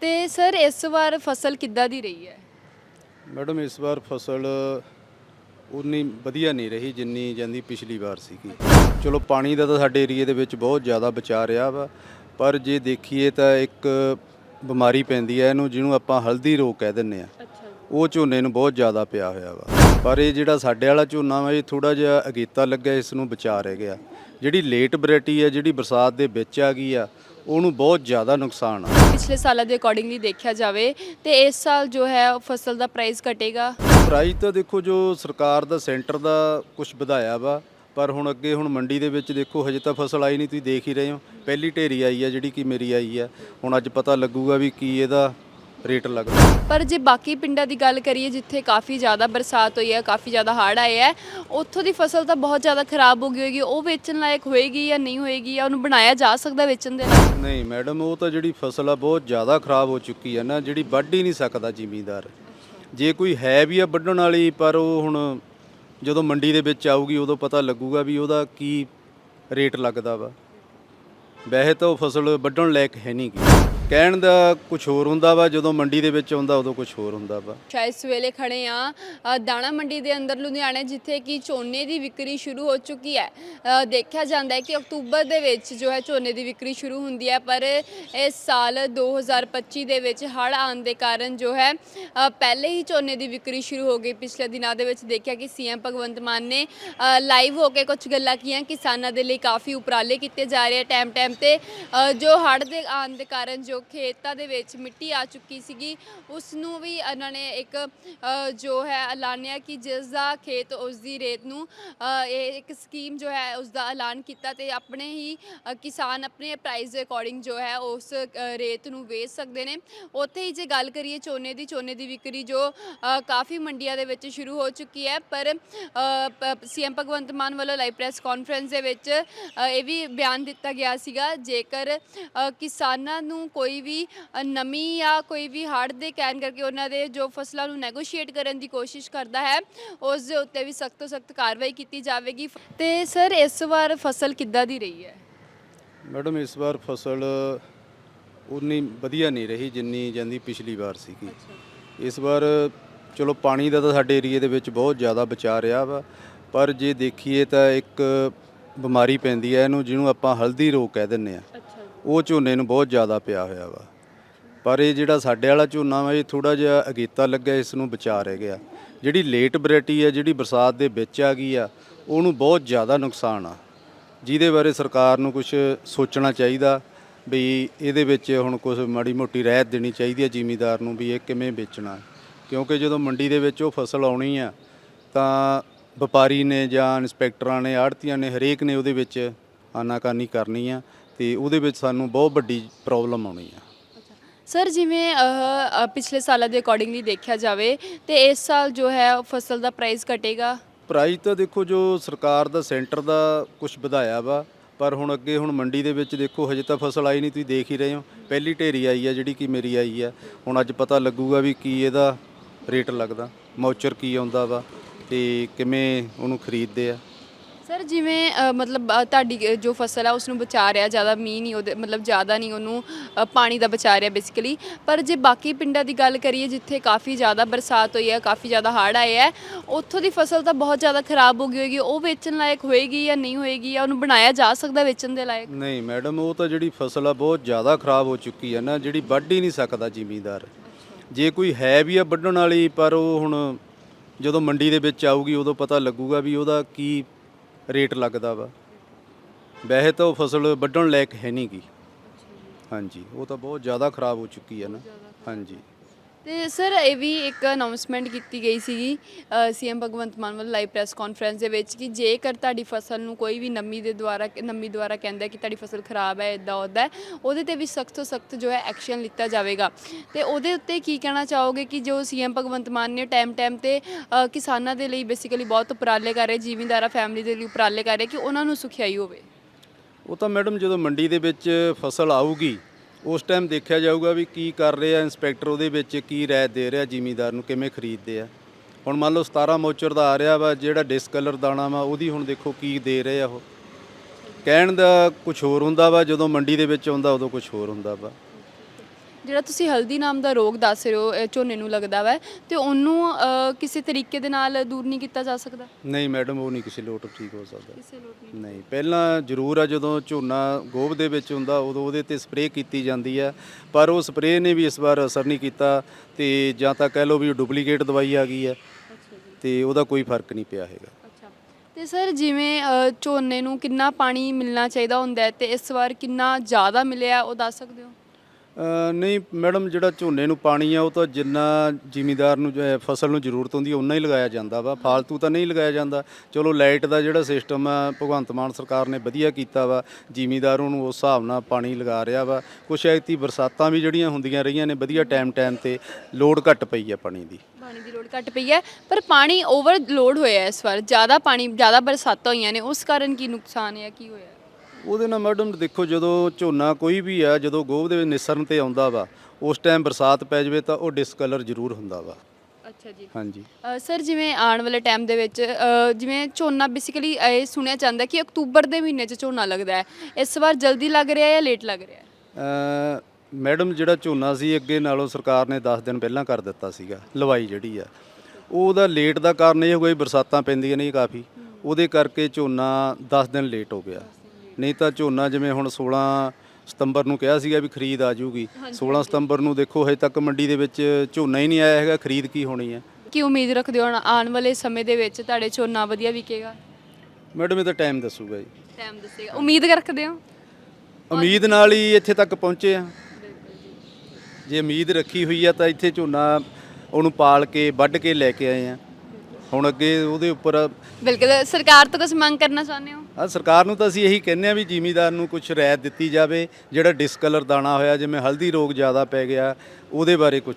ਤੇ ਸਰ ਇਸ ਵਾਰ ਫਸਲ ਕਿੱਦਾਂ ਦੀ ਰਹੀ ਹੈ? ਮੈਡਮ ਇਸ ਵਾਰ ਫਸਲ ਉਨੀ ਵਧੀਆ ਨਹੀਂ ਰਹੀ ਜਿੰਨੀ ਜਾਂਦੀ ਪਿਛਲੀ ਵਾਰ ਸੀਗੀ। ਚਲੋ ਪਾਣੀ ਦਾ ਤਾਂ ਸਾਡੇ ਏਰੀਏ ਦੇ ਵਿੱਚ ਬਹੁਤ ਜ਼ਿਆਦਾ ਬਚਾ ਰਿਹਾ ਵਾ ਪਰ ਜੇ ਦੇਖੀਏ ਤਾਂ ਇੱਕ ਬਿਮਾਰੀ ਪੈਂਦੀ ਹੈ ਇਹਨੂੰ ਜਿਹਨੂੰ ਆਪਾਂ ਹਲਦੀ ਰੋਗ ਕਹਿ ਦਿੰਨੇ ਆ ਉਹ ਝੋਨੇ ਨੂੰ ਬਹੁਤ ਜ਼ਿਆਦਾ ਪਿਆ ਹੋਇਆ ਵਾ। ਪਰ ਇਹ ਜਿਹੜਾ ਸਾਡੇ ਵਾਲਾ ਝੋਨਾ ਵਾ ਇਹ ਥੋੜਾ ਜਿਹਾ ਅਗੇਤਾ ਲੱਗਿਆ ਇਸ ਨੂੰ ਬਚਾ ਰਹਿ ਗਿਆ। ਜਿਹੜੀ ਲੇਟ ਵੈਰਾਈਟੀ ਹੈ ਜਿਹੜੀ ਬਰਸਾਤ ਦੇ ਵਿੱਚ ਆ ਗਈ ਆ ਉਹਨੂੰ ਬਹੁਤ ਜ਼ਿਆਦਾ ਨੁਕਸਾਨ ਆ। ਪਿਛਲੇ ਸਾਲਾਂ ਦੇ ਅਕੋਰਡਿੰਗਲੀ ਦੇਖਿਆ ਜਾਵੇ ਤੇ ਇਸ ਸਾਲ ਜੋ ਹੈ ਉਹ ਫਸਲ ਦਾ ਪ੍ਰਾਈਸ ਘਟੇਗਾ। ਪ੍ਰਾਈਸ ਤਾਂ ਦੇਖੋ ਜੋ ਸਰਕਾਰ ਦਾ ਸੈਂਟਰ ਦਾ ਕੁਝ ਵਧਾਇਆ ਵਾ ਪਰ ਹੁਣ ਅੱਗੇ ਹੁਣ ਮੰਡੀ ਦੇ ਵਿੱਚ ਦੇਖੋ ਹਜੇ ਤਾਂ ਫਸਲ ਆਈ ਨਹੀਂ ਤੁਸੀਂ ਦੇਖ ਹੀ ਰਹੇ ਹੋ। ਪਹਿਲੀ ਢੇਰੀ ਆਈ ਆ ਜਿਹੜੀ ਕਿ ਮੇਰੀ ਆਈ ਆ। ਹੁਣ ਅੱਜ ਪਤਾ ਲੱਗੂਗਾ ਵੀ ਕੀ ਇਹਦਾ ਰੇਟ ਲੱਗਦਾ ਪਰ ਜੇ ਬਾਕੀ ਪਿੰਡਾਂ ਦੀ ਗੱਲ ਕਰੀਏ ਜਿੱਥੇ ਕਾਫੀ ਜ਼ਿਆਦਾ ਬਰਸਾਤ ਹੋਈ ਹੈ ਕਾਫੀ ਜ਼ਿਆਦਾ ਹੜ੍ਹ ਆਏ ਹੈ ਉੱਥੋਂ ਦੀ ਫਸਲ ਤਾਂ ਬਹੁਤ ਜ਼ਿਆਦਾ ਖਰਾਬ ਹੋ ਗਈ ਹੋਏਗੀ। ਉਹ ਵੇਚਣ ਲਾਇਕ ਹੋਏਗੀ ਜਾਂ ਨਹੀਂ ਹੋਏਗੀ ਜਾਂ ਉਹਨੂੰ ਬਣਾਇਆ ਜਾ ਸਕਦਾ ਵੇਚਣ ਦੇ ਲਈ ਨਹੀਂ ਮੈਡਮ ਉਹ ਤਾਂ ਜਿਹੜੀ ਫਸਲ ਆ ਬਹੁਤ ਜ਼ਿਆਦਾ ਖਰਾਬ ਹੋ ਚੁੱਕੀ ਆ ਨਾ ਜਿਹੜੀ ਵੱਢ ਹੀ ਨਹੀਂ ਸਕਦਾ ਜ਼ਿਮੀਂਦਾਰ। ਜੇ ਕੋਈ ਹੈ ਵੀ ਆ ਵੱਢਣ ਵਾਲੀ ਪਰ ਉਹ ਹੁਣ ਜਦੋਂ ਮੰਡੀ ਦੇ ਵਿੱਚ ਆਊਗੀ ਉਦੋਂ ਪਤਾ ਲੱਗੂਗਾ ਵੀ ਉਹਦਾ ਕੀ ਰੇਟ ਲੱਗਦਾ ਵਾ। ਵੈਸੇ ਤਾਂ ਉਹ ਫਸਲ ਵੱਢਣ ਲਾਇਕ ਹੈ ਨਹੀਂ ਗੀ। ਕਹਿਣ ਦਾ ਕੁਝ ਹੋਰ ਹੁੰਦਾ ਵਾ ਜਦੋਂ ਮੰਡੀ ਦੇ ਵਿੱਚ ਆਉਂਦਾ ਉਦੋਂ ਕੁਝ ਹੋਰ ਹੁੰਦਾ ਵਾ। ਸ਼ਾਇਦ ਇਸ ਵੇਲੇ ਖੜੇ ਆ ਦਾਣਾ ਮੰਡੀ ਦੇ ਅੰਦਰ ਲੁਧਿਆਣੇ ਜਿੱਥੇ ਕਿ ਝੋਨੇ ਦੀ ਵਿਕਰੀ ਸ਼ੁਰੂ ਹੋ ਚੁੱਕੀ ਹੈ। ਅ, ਦੇਖਿਆ ਜਾਂਦਾ ਹੈ ਕਿ ਅਕਤੂਬਰ ਦੇ ਵਿੱਚ ਜੋ ਹੈ ਝੋਨੇ ਦੀ ਵਿਕਰੀ ਸ਼ੁਰੂ ਹੁੰਦੀ ਹੈ ਪਰ ਇਸ ਸਾਲ 2025 ਦੇ ਵਿੱਚ ਹੜ੍ਹ ਆਉਣ ਦੇ ਕਾਰਨ ਜੋ ਹੈ ਅ, ਪਹਿਲੇ ਹੀ ਝੋਨੇ ਦੀ ਵਿਕਰੀ ਸ਼ੁਰੂ ਹੋ ਗਈ। ਪਿਛਲੇ ਦਿਨਾਂ ਦੇ ਵਿੱਚ ਦੇਖਿਆ ਕਿ ਸੀਐਮ ਭਗਵੰਤ ਮਾਨ ਨੇ ਲਾਈਵ ਹੋ ਕੇ ਕੁਝ ਗੱਲਾਂ ਕੀਆਂ। ਕਿਸਾਨਾਂ ਦੇ ਲਈ ਕਾਫੀ ਉਪਰਾਲੇ ਕੀਤੇ ਜਾ ਰਹੇ ਆ ਟਾਈਮ ਟਾਈਮ ਤੇ। ਅ, ਜੋ ਹੜ੍ਹ ਦੇ ਆਉਣ ਦੇ ਕਾਰਨ ਜੋ ਖੇਤਾਂ ਦੇ ਵਿੱਚ ਮਿੱਟੀ ਆ ਚੁੱਕੀ ਸੀਗੀ ਉਸ ਨੂੰ ਵੀ ਇਹਨਾਂ ਨੇ ਇੱਕ ਜੋ ਹੈ ਐਲਾਨਿਆ ਕਿ ਜਿਸ ਦਾ ਖੇਤ ਉਸ ਦੀ ਰੇਤ ਨੂੰ ਇਹ ਇੱਕ ਸਕੀਮ ਜੋ ਹੈ ਉਸ ਦਾ ਐਲਾਨ ਕੀਤਾ ਤੇ ਆਪਣੇ ਹੀ ਕਿਸਾਨ ਆਪਣੇ ਪ੍ਰਾਈਸ ਦੇ ਅਕੋਰਡਿੰਗ ਜੋ ਹੈ ਉਸ ਰੇਤ ਨੂੰ ਵੇਚ ਸਕਦੇ ਨੇ। ਉੱਥੇ ਹੀ ਜੇ ਗੱਲ ਕਰੀਏ ਝੋਨੇ ਦੀ ਝੋਨੇ ਦੀ ਵਿਕਰੀ ਜੋ ਕਾਫੀ ਮੰਡੀਆਂ ਦੇ ਵਿੱਚ ਸ਼ੁਰੂ ਹੋ ਚੁੱਕੀ ਹੈ, ਪਰ ਸੀਐਮ ਭਗਵੰਤ ਮਾਨ ਵੱਲੋਂ ਲਾਈਵ ਪ੍ਰੈਸ ਕਾਨਫਰੰਸ ਦੇ ਵਿੱਚ ਇਹ ਵੀ ਬਿਆਨ ਦਿੱਤਾ ਗਿਆ ਸੀਗਾ, ਜੇਕਰ ਕਿਸਾਨਾਂ ਨੂੰ ਕੋਈ ਵੀ ਅ, ਨਮੀ ਜਾਂ ਕੋਈ ਵੀ ਹੜ੍ਹ ਦੇ ਕਹਿਣ ਕਰਕੇ ਉਹਨਾਂ ਦੇ ਜੋ ਫਸਲਾਂ ਨੂੰ ਨੈਗੋਸ਼ੀਏਟ ਕਰਨ ਦੀ ਕੋਸ਼ਿਸ਼ ਕਰਦਾ ਹੈ ਉਸ ਦੇ ਉੱਤੇ ਵੀ ਸਖਤ ਤੋਂ ਸਖਤ ਕਾਰਵਾਈ ਕੀਤੀ ਜਾਵੇਗੀ। ਤੇ ਸਰ ਇਸ ਵਾਰ ਫਸਲ ਕਿੱਦਾਂ ਦੀ ਰਹੀ ਹੈ? ਮੈਡਮ ਇਸ ਵਾਰ ਫਸਲ ਉਨੀ ਵਧੀਆ ਨਹੀਂ ਰਹੀ ਜਿੰਨੀ ਜਾਂਦੀ ਪਿਛਲੀ ਵਾਰ ਸੀਗੀ। ਇਸ ਵਾਰ ਚਲੋ ਪਾਣੀ ਦਾ ਤਾਂ ਸਾਡੇ ਏਰੀਏ ਦੇ ਵਿੱਚ ਬਹੁਤ ਜ਼ਿਆਦਾ ਬਚਾ ਰਿਹਾ ਵਾ ਪਰ ਜੇ ਦੇਖੀਏ ਤਾਂ ਇੱਕ ਬਿਮਾਰੀ ਪੈਂਦੀ ਹੈ ਇਹਨੂੰ ਜਿਹਨੂੰ ਆਪਾਂ ਹਲਦੀ ਰੋਗ ਕਹਿ ਦਿੰਨੇ ਆ ਉਹ ਝੋਨੇ ਨੂੰ ਬਹੁਤ ਜ਼ਿਆਦਾ ਪਿਆ ਹੋਇਆ ਵਾ। ਪਰ ਇਹ ਜਿਹੜਾ ਸਾਡੇ ਵਾਲਾ ਝੋਨਾ ਵਾ, ਇਹ ਥੋੜਾ ਜਿਹਾ ਅਗੇਤਾ ਲੱਗਿਆ, ਇਸ ਨੂੰ ਬਚਾ ਰਹਿ ਗਿਆ। ਜਿਹੜੀ ਲੇਟ ਵੈਰਾਈਟੀ ਆ, ਜਿਹੜੀ ਬਰਸਾਤ ਦੇ ਵਿੱਚ ਆ ਗਈ ਆ, ਉਹਨੂੰ ਬਹੁਤ ਜ਼ਿਆਦਾ ਨੁਕਸਾਨ ਆ। ਜਿਹਦੇ ਬਾਰੇ ਸਰਕਾਰ ਨੂੰ ਕੁਝ ਸੋਚਣਾ ਚਾਹੀਦਾ ਵੀ ਇਹਦੇ ਵਿੱਚ ਹੁਣ ਕੁਝ ਮਾੜੀ ਮੋਟੀ ਰਹਿਤ ਦੇਣੀ ਚਾਹੀਦੀ ਹੈ ਜ਼ਿਮੀਦਾਰ ਨੂੰ ਵੀ ਇਹ ਕਿਵੇਂ ਵੇਚਣਾ। ਕਿਉਂਕਿ ਜਦੋਂ ਮੰਡੀ ਦੇ ਵਿੱਚ ਉਹ ਫਸਲ ਆਉਣੀ ਆ, ਤਾਂ ਵਪਾਰੀ ਨੇ ਜਾਂ ਇਨਸਪੈਕਟਰਾਂ ਨੇ ਆੜਤੀਆਂ ਨੇ ਹਰੇਕ ਨੇ ਉਹਦੇ ਵਿੱਚ ਆਨਾਕਾਨੀ ਕਰਨੀ ਆ। ਤੇ ਉਹਦੇ ਵਿੱਚ ਸਾਨੂੰ ਬਹੁਤ ਵੱਡੀ ਪ੍ਰੋਬਲਮ ਆਉਣੀ ਆ। ਸਰ ਜਿਵੇਂ ਅਹ, ਅ, ਪਿਛਲੇ ਸਾਲਾਂ ਦੇ ਅਕੋਰਡਿੰਗਲੀ ਦੇਖਿਆ ਜਾਵੇ ਤੇ ਇਸ ਸਾਲ ਜੋ ਹੈ ਉਹ ਫਸਲ ਦਾ ਪ੍ਰਾਈਸ ਘਟੇਗਾ? ਪ੍ਰਾਈਸ ਤਾਂ ਦੇਖੋ ਜੋ ਸਰਕਾਰ ਦਾ ਸੈਂਟਰ ਦਾ ਕੁਝ ਵਧਾਇਆ ਵਾ ਪਰ ਹੁਣ ਅੱਗੇ ਹੁਣ ਮੰਡੀ ਦੇ ਵਿੱਚ ਦੇਖੋ ਹਜੇ ਤਾਂ ਫਸਲ ਆਈ ਨਹੀਂ ਤੁਸੀਂ ਦੇਖ ਹੀ ਰਹੇ ਹੋ। ਪਹਿਲੀ ਢੇਰੀ ਆਈ ਆ ਜਿਹੜੀ ਕਿ ਮੇਰੀ ਆਈ ਆ। ਹੁਣ ਅੱਜ ਪਤਾ ਲੱਗੂਗਾ ਵੀ ਕੀ ਇਹਦਾ ਰੇਟ ਲੱਗਦਾ ਮੌਚਰ ਕੀ ਆਉਂਦਾ ਵਾ ਤੇ ਕਿਵੇਂ ਉਹਨੂੰ ਖਰੀਦਦੇ ਆ। ਸਰ ਜਿਵੇਂ ਅ, ਮਤਲਬ ਅ, ਤੁਹਾਡੀ ਅ, ਜੋ ਫਸਲ ਆ ਉਸ ਨੂੰ ਬਚਾ ਰਿਹਾ ਜ਼ਿਆਦਾ ਮੀਂਹ ਨਹੀਂ ਉਹਦੇ ਮਤਲਬ ਜ਼ਿਆਦਾ ਨਹੀਂ ਉਹਨੂੰ ਅ, ਪਾਣੀ ਦਾ ਬਚਾ ਰਿਹਾ ਬੇਸਿਕਲੀ ਪਰ ਜੇ ਬਾਕੀ ਪਿੰਡਾਂ ਦੀ ਗੱਲ ਕਰੀਏ ਜਿੱਥੇ ਕਾਫੀ ਜ਼ਿਆਦਾ ਬਰਸਾਤ ਹੋਈ ਹੈ ਕਾਫੀ ਜ਼ਿਆਦਾ ਹੜ੍ਹ ਆਏ ਹੈ ਉੱਥੋਂ ਦੀ ਫਸਲ ਤਾਂ ਬਹੁਤ ਜ਼ਿਆਦਾ ਖਰਾਬ ਹੋ ਗਈ ਹੋਏਗੀ। ਉਹ ਵੇਚਣ ਲਾਇਕ ਹੋਏਗੀ ਜਾਂ ਨਹੀਂ ਹੋਏਗੀ ਜਾਂ ਉਹਨੂੰ ਬਣਾਇਆ ਜਾ ਸਕਦਾ ਵੇਚਣ ਦੇ ਲਾਇਕ? ਨਹੀਂ ਮੈਡਮ ਉਹ ਤਾਂ ਜਿਹੜੀ ਫਸਲ ਆ ਬਹੁਤ ਜ਼ਿਆਦਾ ਖਰਾਬ ਹੋ ਚੁੱਕੀ ਆ ਨਾ ਜਿਹੜੀ ਵੱਢ ਹੀ ਨਹੀਂ ਸਕਦਾ ਜ਼ਿਮੀਂਦਾਰ। ਜੇ ਕੋਈ ਹੈ ਵੀ ਆ ਵੱਢਣ ਵਾਲੀ ਪਰ ਉਹ ਹੁਣ ਜਦੋਂ ਮੰਡੀ ਦੇ ਵਿੱਚ ਆਊਗੀ ਉਦੋਂ ਪਤਾ ਲੱਗੂਗਾ ਵੀ ਉਹਦਾ ਕੀ ਰੇਟ ਲੱਗਦਾ ਵਾ। ਵੈਸੇ ਤਾਂ ਉਹ ਫਸਲ ਵੱਢਣ ਲਾਇਕ ਹੈ ਨਹੀਂ ਗੀ। ਹਾਂਜੀ ਉਹ ਤਾਂ ਬਹੁਤ ਜ਼ਿਆਦਾ ਖਰਾਬ ਹੋ ਚੁੱਕੀ ਆ ਨਾ। ਹਾਂਜੀ। ਤੇ ਸਰ ਇਹ ਵੀ ਇੱਕ ਅਨਾਉਂਸਮੈਂਟ ਕੀਤੀ ਗਈ ਸੀਗੀ ਸੀਐਮ ਭਗਵੰਤ ਮਾਨ ਵੱਲੋਂ ਲਾਈਵ ਪ੍ਰੈਸ ਕਾਨਫਰੰਸ ਦੇ ਵਿੱਚ ਕਿ ਜੇਕਰ ਤੁਹਾਡੀ ਫਸਲ ਨੂੰ ਕੋਈ ਵੀ ਨਮੀ ਦੇ ਦੁਆਰਾ ਨਮੀ ਦੁਆਰਾ ਕਹਿੰਦਾ ਕਿ ਤੁਹਾਡੀ ਫਸਲ ਖਰਾਬ ਹੈ ਇਦਾਂ ਉਦਾਂ ਹੈ ਉਹਦੇ ਤੇ ਵੀ ਸਖਤ ਤੋਂ ਸਖਤ ਜੋ ਹੈ ਐਕਸ਼ਨ ਲਿੱਤਾ ਜਾਵੇਗਾ। ਤੇ ਉਹਦੇ ਉੱਤੇ ਕੀ ਕਹਿਣਾ ਚਾਹੋਗੇ ਕਿ ਜੋ ਸੀਐਮ ਭਗਵੰਤ ਮਾਨ ਨੇ ਟਾਈਮ ਟਾਈਮ ਤੇ ਅ, ਕਿਸਾਨਾਂ ਦੇ ਲਈ ਬੇਸਿਕਲੀ ਬਹੁਤ ਉਪਰਾਲੇ ਕਰ ਰਹੇ ਜ਼ਿਮੀਂਦਾਰਾ ਫੈਮਿਲੀ ਦੇ ਲਈ ਉਪਰਾਲੇ ਕਰ ਰਹੇ ਕਿ ਉਹਨਾਂ ਨੂੰ ਸੁਖਿਆਈ ਹੋਵੇ? ਉਹ ਤਾਂ ਮੈਡਮ ਜਦੋਂ ਮੰਡੀ ਦੇ ਵਿੱਚ ਫਸਲ ਆਊਗੀ ਉਸ ਟਾਈਮ ਦੇਖਿਆ ਜਾਊਗਾ ਵੀ ਕੀ ਕਰ ਰਿਹਾ ਇਨਸਪੈਕਟਰ ਉਹਦੇ ਵਿੱਚ, ਕੀ ਰਾਇ ਦੇ ਰਿਹਾ ਜ਼ਿਮੀਦਾਰ ਨੂੰ, ਕਿਵੇਂ ਖਰੀਦਦੇ ਆ। ਹੁਣ ਮੰਨ ਲਓ 17 ਮੋਚਰ ਦਾ ਆ ਰਿਹਾ ਵਾ, ਜਿਹੜਾ ਡਿਸਕਲਰ ਦਾਣਾ ਵਾ, ਉਹਦੀ ਹੁਣ ਦੇਖੋ ਕੀ ਦੇ ਰਹੇ ਆ ਉਹ। ਕਹਿਣ ਦਾ ਕੁਝ ਹੋਰ ਹੁੰਦਾ ਵਾ, ਜਦੋਂ ਮੰਡੀ ਦੇ ਵਿੱਚ ਆਉਂਦਾ, ਉਦੋਂ ਕੁਝ ਹੋਰ ਹੁੰਦਾ ਵਾ। ਜਿਹੜਾ ਤੁਸੀਂ ਹਲਦੀ ਨਾਮ ਦਾ ਰੋਗ ਦੱਸ ਰਹੇ ਹੋ ਝੋਨੇ ਨੂੰ ਲੱਗਦਾ ਵਾ ਤੇ ਉਹਨੂੰ ਅ, ਕਿਸੇ ਤਰੀਕੇ ਦੇ ਨਾਲ ਦੂਰ ਨਹੀਂ ਕੀਤਾ ਜਾ ਸਕਦਾ? ਨਹੀਂ ਮੈਡਮ ਉਹ ਨਹੀਂ ਕਿਸੇ ਲੋਟ ਠੀਕ ਹੋ ਸਕਦਾ। ਕਿਸੇ ਲੋਟ ਨਹੀਂ ਨਹੀਂ ਪਹਿਲਾਂ ਜ਼ਰੂਰ ਆ ਜਦੋਂ ਝੋਨਾ ਗੋਭ ਦੇ ਵਿੱਚ ਹੁੰਦਾ ਉਦੋਂ ਉਹਦੇ ਤੇ ਸਪਰੇਅ ਕੀਤੀ ਜਾਂਦੀ ਹੈ ਪਰ ਉਹ ਸਪਰੇਅ ਨੇ ਵੀ ਇਸ ਵਾਰ ਅਸਰ ਨਹੀਂ ਕੀਤਾ ਤੇ ਜਾਂ ਤਾਂ ਕਹਿ ਲਓ ਵੀ ਡੁਪਲੀਕੇਟ ਦਵਾਈ ਆ ਗਈ ਹੈ ਤੇ ਉਹਦਾ ਕੋਈ ਫ਼ਰਕ ਨਹੀਂ ਪਿਆ ਹੈਗਾ। ਅੱਛਾ। ਤੇ ਸਰ ਜਿਵੇਂ ਅ, ਝੋਨੇ ਨੂੰ ਕਿੰਨਾ ਪਾਣੀ ਮਿਲਣਾ ਚਾਹੀਦਾ ਹੁੰਦਾ ਹੈ ਤੇ ਇਸ ਵਾਰ ਕਿੰਨਾ ਜ਼ਿਆਦਾ ਮਿਲਿਆ ਉਹ ਦੱਸ ਸਕਦੇ ਹੋ? ਨਹੀਂ ਮੈਡਮ ਜਿਹੜਾ ਝੋਨੇ ਨੂੰ ਪਾਣੀ ਆ ਉਹ ਤਾਂ ਜਿੰਨਾ ਜ਼ਿਮੀਦਾਰ ਨੂੰ ਜੋ ਹੈ, ਫਸਲ ਨੂੰ ਜ਼ਰੂਰਤ ਹੁੰਦੀ ਹੈ ਉਨਾ ਹੀ ਲਗਾਇਆ ਜਾਂਦਾ ਵਾ। ਫਾਲਤੂ ਤਾਂ ਨਹੀਂ ਲਗਾਇਆ ਜਾਂਦਾ। ਚਲੋ ਲਾਈਟ ਦਾ ਜਿਹੜਾ ਸਿਸਟਮ ਆ ਭਗਵੰਤ ਮਾਨ ਸਰਕਾਰ ਨੇ ਵਧੀਆ ਕੀਤਾ ਵਾ। ਜ਼ਿਮੀਦਾਰ ਨੂੰ ਉਸ ਹਿਸਾਬ ਨਾਲ ਪਾਣੀ ਲਗਾ ਰਿਹਾ ਵਾ। ਕੁਛ ਐਤੀ ਬਰਸਾਤਾਂ ਵੀ ਜਿਹੜੀਆਂ ਹੁੰਦੀਆਂ ਰਹੀਆਂ ਨੇ ਵਧੀਆ ਟਾਈਮ ਟਾਈਮ ਤੇ ਲੋਡ ਘੱਟ ਪਈ ਆ ਪਾਣੀ ਦੀ। ਪਾਣੀ ਦੀ ਲੋੜ ਘੱਟ ਪਈ ਹੈ ਪਰ ਪਾਣੀ ਓਵਰਲੋਡ ਹੋਇਆ ਇਸ ਵਾਰ। ਜ਼ਿਆਦਾ ਪਾਣੀ ਜ਼ਿਆਦਾ ਬਰਸਾਤਾਂ ਹੋਈਆਂ ਨੇ ਉਸ ਕਾਰਨ ਕੀ ਨੁਕਸਾਨ ਹੈ ਕੀ ਹੋਇਆ? ਉਹਦੇ ਨਾਲ ਮੈਡਮ ਦੇਖੋ ਜਦੋਂ ਝੋਨਾ ਕੋਈ ਵੀ ਆ ਜਦੋਂ ਗੋਭ ਦੇ ਵਿੱਚ ਨਿਸਰਨ ਤੇ ਆਉਂਦਾ ਵਾ ਉਸ ਟਾਈਮ ਬਰਸਾਤ ਪੈ ਜਾਵੇ ਤਾਂ ਉਹ ਡਿਸਕਲਰ ਜ਼ਰੂਰ ਹੁੰਦਾ ਵਾ। ਅੱਛਾ ਜੀ। ਹਾਂਜੀ। ਸਰ ਜਿਵੇਂ ਆਉਣ ਵਾਲੇ ਟਾਈਮ ਦੇ ਵਿੱਚ ਅ, ਜਿਵੇਂ ਝੋਨਾ ਬੇਸਿਕਲੀ ਇਹ ਸੁਣਿਆ ਜਾਂਦਾ ਕਿ ਅਕਤੂਬਰ ਦੇ ਮਹੀਨੇ 'ਚ ਝੋਨਾ ਲੱਗਦਾ ਹੈ। ਇਸ ਵਾਰ ਜਲਦੀ ਲੱਗ ਰਿਹਾ ਹੈ ਜਾਂ ਲੇਟ ਲੱਗ ਰਿਹਾ ਹੈ? ਅ, ਮੈਡਮ ਜਿਹੜਾ ਝੋਨਾ ਸੀ ਅੱਗੇ ਨਾਲੋਂ ਸਰਕਾਰ ਨੇ 10 ਦਿਨ ਪਹਿਲਾਂ ਕਰ ਦਿੱਤਾ ਸੀਗਾ ਲਵਾਈ ਜਿਹੜੀ ਆ। ਉਹਦਾ ਲੇਟ ਦਾ ਕਾਰਨ ਇਹ ਹੋ ਗਿਆ ਵੀ ਬਰਸਾਤਾਂ ਪੈਂਦੀਆਂ ਨੇ ਕਾਫੀ। ਉਹਦੇ ਕਰਕੇ ਝੋਨਾ 10 ਦਿਨ ਲੇਟ ਹੋ ਗਿਆ। ਨਹੀਂ ਤਾਂ ਝੋਨਾ ਜਿਵੇਂ ਹੁਣ 16 ਸਤੰਬਰ ਨੂੰ ਕਿਹਾ ਸੀਗਾ ਵੀ ਖਰੀਦ ਆ ਜਾਊਗੀ। 16 ਸਤੰਬਰ ਨੂੰ ਦੇਖੋ ਹਜੇ ਤੱਕ ਮੰਡੀ ਦੇ ਵਿੱਚ ਝੋਨਾ ਹੀ ਨਹੀਂ ਆਇਆ ਹੈਗਾ ਖਰੀਦ ਕੀ ਹੋਣੀ ਹੈ? ਕੀ ਉਮੀਦ ਰੱਖਦੇ ਹੋ ਆਉਣ- ਵਾਲੇ ਸਮੇਂ ਦੇ ਵਿੱਚ ਤੁਹਾਡੇ ਝੋਨਾ ਵਧੀਆ ਵਿਕੇਗਾ? ਮੈਡਮ ਇਹ ਤਾਂ ਟਾਈਮ ਦੱਸੂਗਾ ਜੀ। ਟਾਈਮ ਦੱਸੇਗਾ। ਉਮੀਦ ਰੱਖਦੇ ਹੋ? ਉਮੀਦ ਨਾਲ ਹੀ ਇੱਥੇ ਤੱਕ ਪਹੁੰਚੇ ਆ। ਜੇ ਉਮੀਦ ਰੱਖੀ ਹੋਈ ਆ ਤਾਂ ਇੱਥੇ ਝੋਨਾ ਉਹਨੂੰ ਪਾਲ ਕੇ ਵੱਢ ਕੇ ਲੈ ਕੇ ਆਏ ਆ। ਹੁਣ ਅੱਗੇ ਉਹਦੇ ਉੱਪਰ ਬਿਲਕੁਲ ਸਰਕਾਰ ਤੋਂ ਕੁਝ ਮੰਗ ਕਰਨਾ ਚਾਹੁੰਦੇ ਹੋ? ਆ ਸਰਕਾਰ ਨੂੰ ਤਾਂ ਅਸੀਂ ਇਹੀ ਕਹਿੰਦੇ ਆ ਵੀ ਜ਼ਿਮੀਦਾਰ ਨੂੰ ਕੁਝ ਰਿਆਇਤ ਦਿੱਤੀ ਜਾਵੇ, ਜਿਹੜਾ ਡਿਸਕਲਰ ਦਾਣਾ ਹੋਇਆ, ਜਿਵੇਂ ਹਲਦੀ ਰੋਗ ਜ਼ਿਆਦਾ ਪੈ ਗਿਆ, ਉਹਦੇ ਬਾਰੇ ਕੁਝ